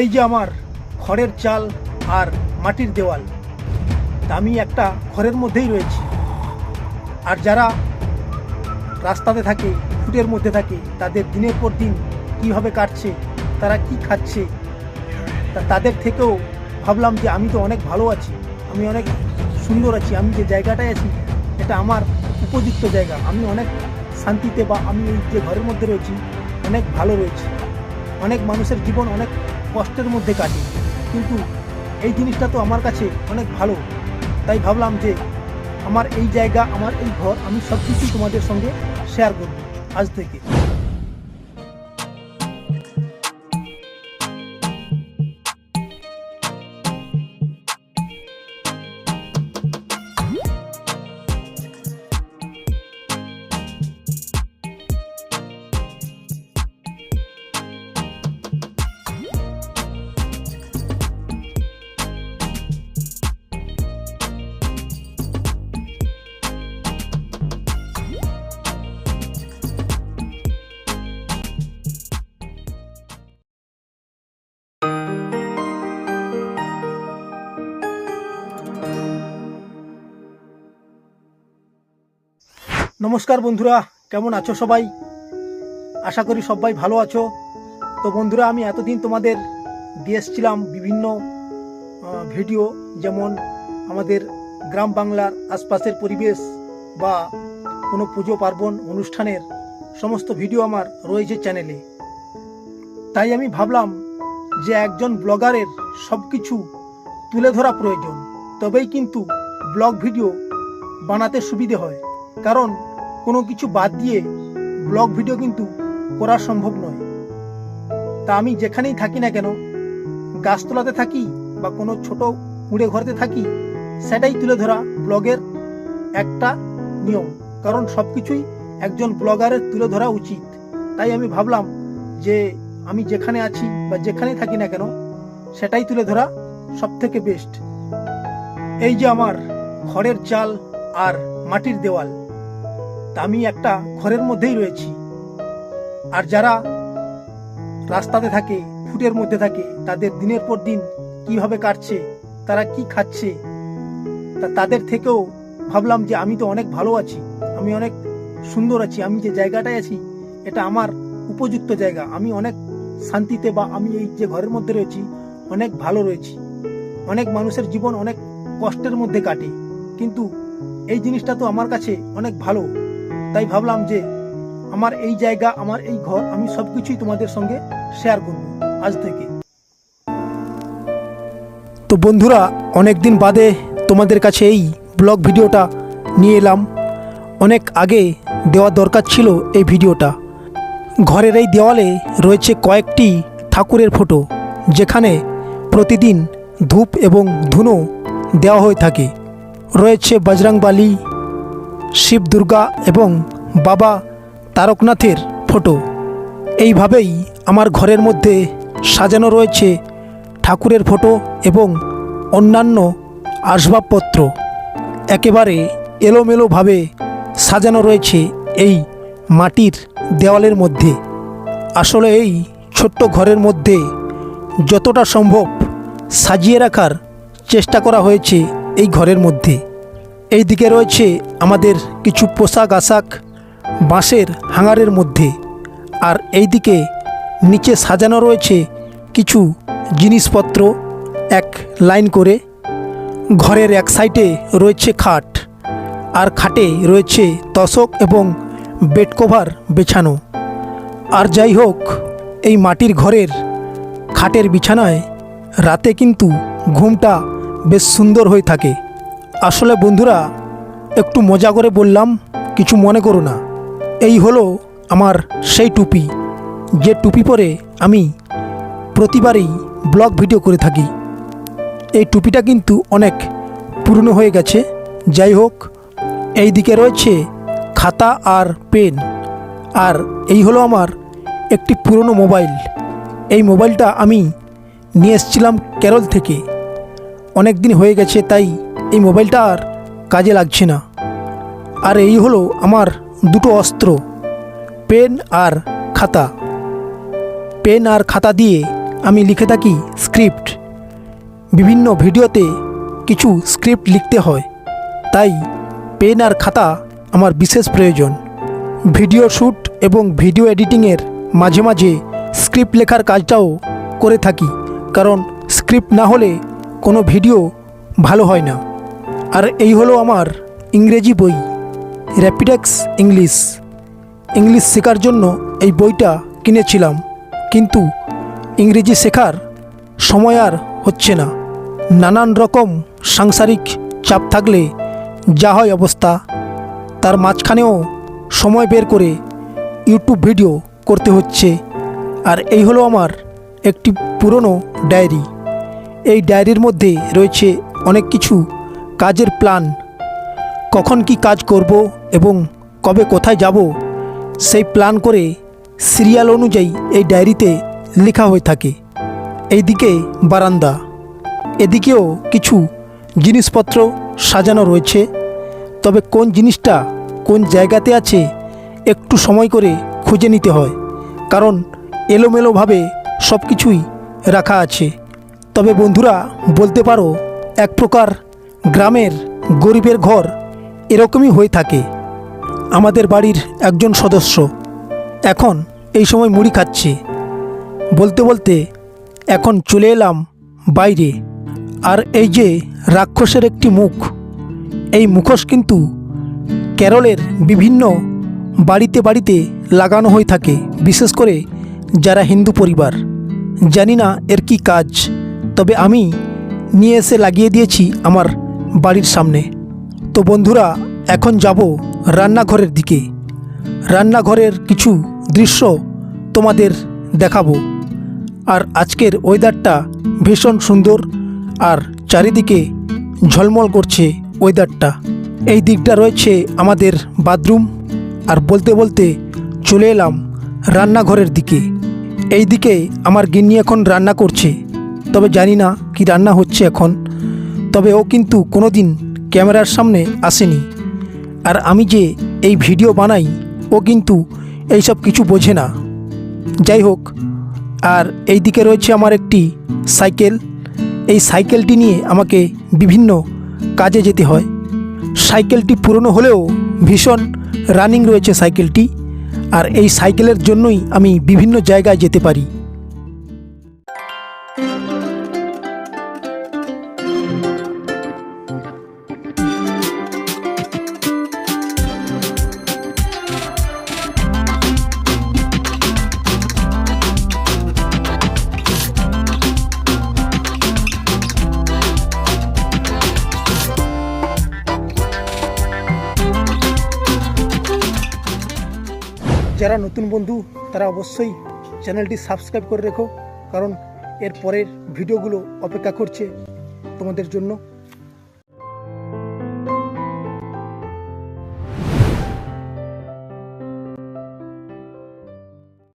এই যে আমার খড়ের চাল আর মাটির দেওয়াল আমি একটা ঘরের মধ্যেই রয়েছি। আর যারা রাস্তাতে থাকে ফুটের মধ্যে থাকে, তাদের দিনের পর দিন কীভাবে কাটছে, তারা কি খাচ্ছে, তা তাদের থেকেও ভাবলাম যে আমি তো অনেক ভালো আছি, আমি অনেক সুন্দর আছি, আমি যে জায়গাটায় আছি, এটা আমার উপযুক্ত জায়গা। আমি অনেক শান্তিতে বা আমি যে ঘরের মধ্যে রয়েছি, অনেক ভালো রয়েছি। অনেক মানুষের জীবন অনেক কষ্টের মধ্যে কাটি কিন্তু এই জিনিসটা তো আমার কাছে অনেক ভালো। তাই ভাবলাম যে আমার এই জায়গা, আমার এই ঘর আমি সব কিছু তোমাদের সঙ্গে শেয়ার করব আজ থেকে। নমস্কার বন্ধুরা, কেমন আছো সবাই? আশা করি সবাই ভালো আছো। তো বন্ধুরা, আমি এতদিন তোমাদের দিয়ে এসছিলাম বিভিন্ন ভিডিও, যেমন আমাদের গ্রাম বাংলার আশপাশের পরিবেশ বা কোনো পুজো পার্বণ অনুষ্ঠানের সমস্ত ভিডিও আমার রয়েছে চ্যানেলে। তাই আমি ভাবলাম যে একজন ব্লগারের সব কিছু তুলে ধরা প্রয়োজন। তবেই কিন্তু ব্লগ ভিডিও বানাতে সুবিধে হয়। কারণ কোনো কিছু বাদ দিয়ে ব্লগ ভিডিও কিন্তু করা সম্ভব নয়। তা আমি যেখানেই থাকি না কেন, গাছতলাতে থাকি বা কোনো ছোট কুঁড়ে ঘরেতে থাকি, সেটাই তুলে ধরা ব্লগের একটা নিয়ম। কারণ সব কিছুই একজন ব্লগারের তুলে ধরা উচিত। তাই আমি ভাবলাম যে আমি যেখানে আছি বা যেখানেই থাকি না কেন, সেটাই তুলে ধরা সব থেকে বেস্ট এই যে আমার ঘরের চাল আর মাটির দেওয়াল। তা আমি একটা ঘরের মধ্যেই রয়েছি। আর যারা রাস্তাতে থাকে, ফুটের মধ্যে থাকে, তাদের দিনের পর দিন কীভাবে কাটছে, তারা কি খাচ্ছে, তা তাদের থেকেও ভাবলাম যে আমি তো অনেক ভালো আছি, আমি অনেক সুন্দর আছি, আমি যে জায়গাটায় আছি, এটা আমার উপযুক্ত জায়গা, আমি অনেক শান্তিতে বা আমি এই যে ঘরের মধ্যে রয়েছি, অনেক ভালো রয়েছি। অনেক মানুষের জীবন অনেক কষ্টের মধ্যে কাটে, কিন্তু এই জিনিসটা তো আমার কাছে অনেক ভালো। তাই ভাবলাম যে আমার এই জায়গা, আমার এই ঘর আমি সব কিছুই তোমাদের সঙ্গে শেয়ার করব আজ থেকে। তো বন্ধুরা অনেক দিন বাদে তোমাদের কাছে এই ব্লগ ভিডিওটা নিয়ে এলাম। অনেক আগে দেওয়া দরকার ছিল এই ভিডিওটা। ঘরের এই দেওয়ালে রয়েছে কয়েকটি ঠাকুরের ফটো যেখানে প্রতিদিন ধূপ এবং ধুনো দেওয়া হয়ে থাকে। রয়েছে বজরংবালি শিব দুর্গা এবং বাবা তারকনাথের ফটো। এইভাবেই আমার ঘরের মধ্যে সাজানো রয়েছে ঠাকুরের ফটো এবং অন্যান্য আসবাবপত্র। একেবারে এলোমেলোভাবে সাজানো রয়েছে এই মাটির দেওয়ালের মধ্যে। আসলে এই ছোট্ট ঘরের মধ্যে যতটা সম্ভব সাজিয়ে রাখার চেষ্টা করা হয়েছে এই ঘরের মধ্যে। এই দিকে রয়েছে আমাদের কিছু পোশাক আশাক বাঁশের হাঙারের মধ্যে। আর এই দিকে নিচে সাজানো রয়েছে কিছু জিনিসপত্র, এক লাইন করে। ঘরের এক সাইডে রয়েছে খাট, আর খাটে রয়েছে তশক এবং বেড কভার বেছানো। আর যাই হোক, এই মাটির ঘরের খাটের বিছানায় রাতে কিন্তু ঘুমটা বেশ সুন্দর হয়ে থাকে। আসলে বন্ধুরা, একটু মজা করে বললাম, কিছু মনে করো না। এই হলো আমার সেই টুপি। যে টুপি পরে আমি প্রতিবারই ব্লগ ভিডিও করে থাকি। এই টুপিটা কিন্তু অনেক পুরনো হয়ে গেছে। যাই হোক, এই দিকে রয়েছে খাতা আর পেন। আর এই হলো আমার একটি পুরনো মোবাইল। এই মোবাইলটা আমি নিয়ে এসেছিলাম কেরল থেকে। অনেক দিন হয়ে গেছে, তাই এই মোবাইলটা আর কাজে লাগছে না। আর এই হলো আমার দুটো অস্ত্র, পেন আর খাতা। পেন আর খাতা দিয়ে আমি লিখে থাকি স্ক্রিপ্ট। বিভিন্ন ভিডিওতে কিছু স্ক্রিপ্ট লিখতে হয়, তাই পেন আর খাতা আমার বিশেষ প্রয়োজন। ভিডিও শ্যুট এবং ভিডিও এডিটিংয়ের মাঝে মাঝে স্ক্রিপ্ট লেখার কাজটাও করে থাকি, কারণ স্ক্রিপ্ট না হলে কোনো ভিডিও ভালো হয় না। আর এই হলো আমার ইংরেজি বই র্যাপিডেক্স ইংলিশ ইংলিশ শেখার জন্য এই বইটা কিনেছিলাম, কিন্তু ইংরেজি শেখার সময় আর হচ্ছে না। নানান রকম সাংসারিক চাপ থাকলে যা হয় অবস্থা, তার মাঝখানেও সময় বের করে ইউটিউব ভিডিও করতে হচ্ছে। আর এই হলো আমার একটি পুরনো ডায়েরি। এই ডায়েরির মধ্যে রয়েছে অনেক কিছু কাজের প্ল্যান কখন কি কাজ করব এবং কবে কোথায় যাব, সেই প্ল্যান করে সিরিয়াল অনুযায়ী এই ডায়েরিতে লেখা হয়ে থাকে। এইদিকে বারান্দা, এদিকেও কিছু জিনিসপত্র সাজানো রয়েছে। তবে কোন জিনিসটা কোন জায়গাতে আছে একটু সময় করে খুঁজে নিতে হয়, কারণ এলোমেলোভাবে সব কিছুই রাখা আছে। তবে বন্ধুরা, বলতে পারো এক প্রকার গ্রামের গরিবের ঘর এরকমই হয়ে থাকে। আমাদের বাড়ির একজন সদস্য এখন এই সময় মুড়ি খাচ্ছে। বলতে বলতে এখন চলে এলাম বাইরে। আর এই যে রাক্ষসের একটি মুখ, এই মুখোশ কিন্তু কেরলের বিভিন্ন বাড়িতে বাড়িতে লাগানো হয়ে থাকে, বিশেষ করে যারা হিন্দু পরিবার। জানি না এর কি কাজ, তবে আমি নিয়ে এসে লাগিয়ে দিয়েছি আমার বাড়ির সামনে। তো বন্ধুরা, এখন যাব রান্নাঘরের দিকে। রান্নাঘরের কিছু দৃশ্য তোমাদের দেখাবো। আর আজকের ওয়েদারটা ভীষণ সুন্দর আর চারিদিকে ঝলমল করছে ওয়েদারটা। এই দিকটা রয়েছে আমাদের বাথরুম। আর বলতে বলতে চলে এলাম রান্নাঘরের দিকে। এই দিকে আমার গিন্নি এখন রান্না করছে। তবে জানি না কি রান্না হচ্ছে এখন। তবে ও কিন্তু কোনো দিন ক্যামেরার সামনে আসেনি। আর আমি যে এই ভিডিও বানাই, ও কিন্তু এইসব কিছু বোঝে না। যাই হোক, আর এই দিকে রয়েছে আমার একটি সাইকেল। এই সাইকেলটি নিয়ে আমাকে বিভিন্ন কাজে যেতে হয়। সাইকেলটি পুরনো হলেও ভীষণ রানিং রয়েছে সাইকেলটি। আর এই সাইকেলের জন্যই আমি বিভিন্ন জায়গায় যেতে পারি। যারা নতুন বন্ধু, তারা অবশ্যই চ্যানেলটি সাবস্ক্রাইব করে রেখো, কারণ এর পরের ভিডিওগুলো অপেক্ষা করছে তোমাদের জন্য।